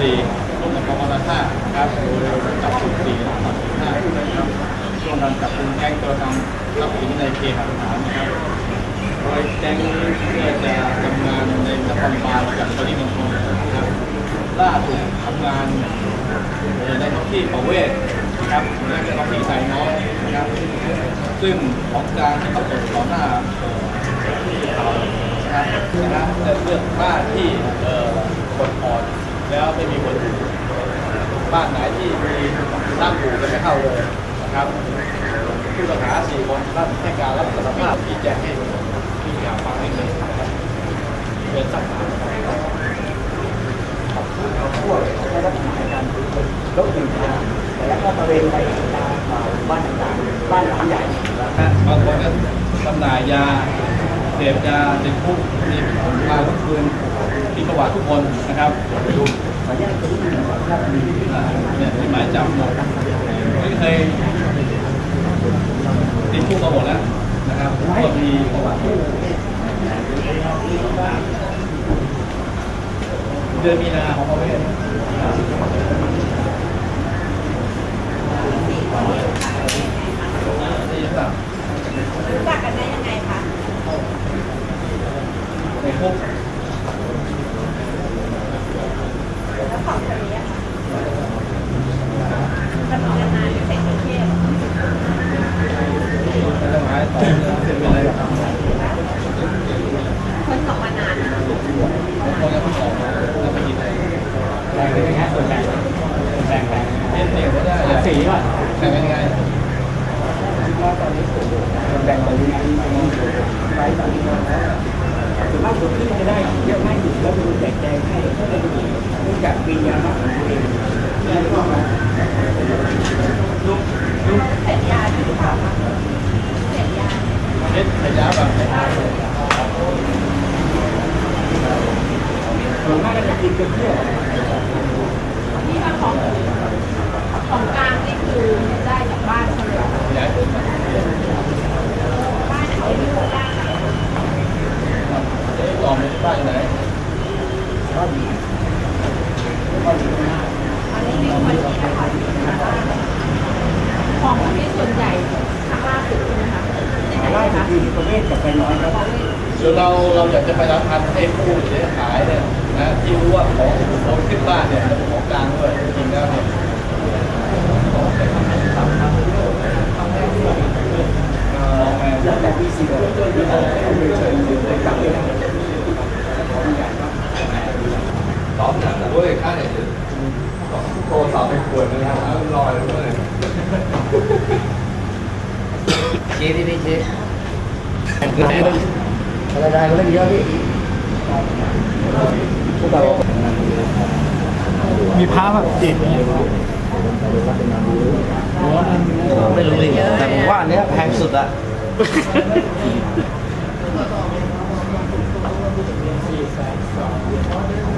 นะครับโดยจับกลุ่มสี่และจับกลุ่มห้านะครับช่วงการจับกลุ่มแก๊งตัวทำทรัพย์สินในเคหสถานนะครับโดยแก๊งนี้เพื่อจะทำงานในนครบาลกับปริมณฑลนะครับล่าสุดทำงานในท้องที่ประเวศนะครับและท้องที่ไทยน้อยนะครับ ซึ่งของกลางที่เขาเปิดต่อหน้าเอ่อเขานะครับนะครับเรื่องบ้านที่เอ่อกดออด แล้วไม่มีคนอยู่บ้านไหนที่มีร่างอยู่จะไม่เข้าเลยนะครับผู้ต้องหาสี่คนรับให้การรับสารภาพที่แจ้งให้ที่อยากฟังให้เลยนะครับเป็นสักถามนะครับพวกได้รับหมายการลบหนึ่งทางแล้วก็ตระเวนไปตามบ้านต่างๆบ้านหลังใหญ่บางคนก็จำหน่ายยาเสพยาติดคุกมีพาทุกคืน มีประวัติทุกคนนะครับขออนุญาตตรงนี้นะครับมีอ่าเนี่ยมีหมายจับหมดไม่เคยติดคุกมาหมดแล้วนะครับก็มีประวัติเดือนมีนาของประเวศนี่ครับรู้จักกันได้ยังไงคะในคุก แล้วของคนนี้อะค่ะ ทำงานนานอยู่ในกรุงเทพจะหมายต่อเนื่องเป็นไรครับคนออกมานานนะคนยังไม่ออกมาแล้วไปยิงอะไรแบ่งเป็นยังไงส่วนแบ่งแบ่งแบ่งเอ็นเนี่ยก็ได้สีก่อนแบ่งเป็นยังไงว่าตอนนี้แบ่งไปยังไงไปตอนนี้นมากคนที่จะได้เยอะมากอยู่แล้วดูแจกแจงให้ก็เลยดูเนื่องจากปียามาของตัวเองแล้วก็มา เสร็จยาที่หรือเปล่าคะเสร็จยา เอ็นขยะแบบ มากจะกินกันเพื่อที่ถ้าของของกลางนี่คือได้จากบ้านใช่ไหมคะขยายผลมาบ้านไหนที่อยู่บ้านไหนเอ๊ะลองบ้านไหนก็ดีก็ดีมากอันนี้มีคนที่นครศรีธรรมราชของคนที่ส่วนใหญ่ทางล่าสุดใช่ไหมคะยังไงล่าสุดคะที่ประเวศกับไปน้อยครับ ส่วนเราเราอยากจะไปรับพันให้ผู้เสียหายเนี่ย นะที่รู้ว่าของของขึ้นบ้านเนี่ยเป็นของกลางด้วยจริงแล้วเนี่ยเอ่อแล้วแต่ปีสี่เลยที่เราไปเชิญไปกลับไปได้ตอบหนักโอ้ยค่าเนี่ยโทรศัพท์ไปป่วยมันแล้วลอยเลยเจ๊ที่นี่เจ๊อะไรได้ก็เล่นเยอะพี่ มีพระแบบติดไม่รู้เลยแต่ผมว่าอันเนี้ยแพงสุดอะส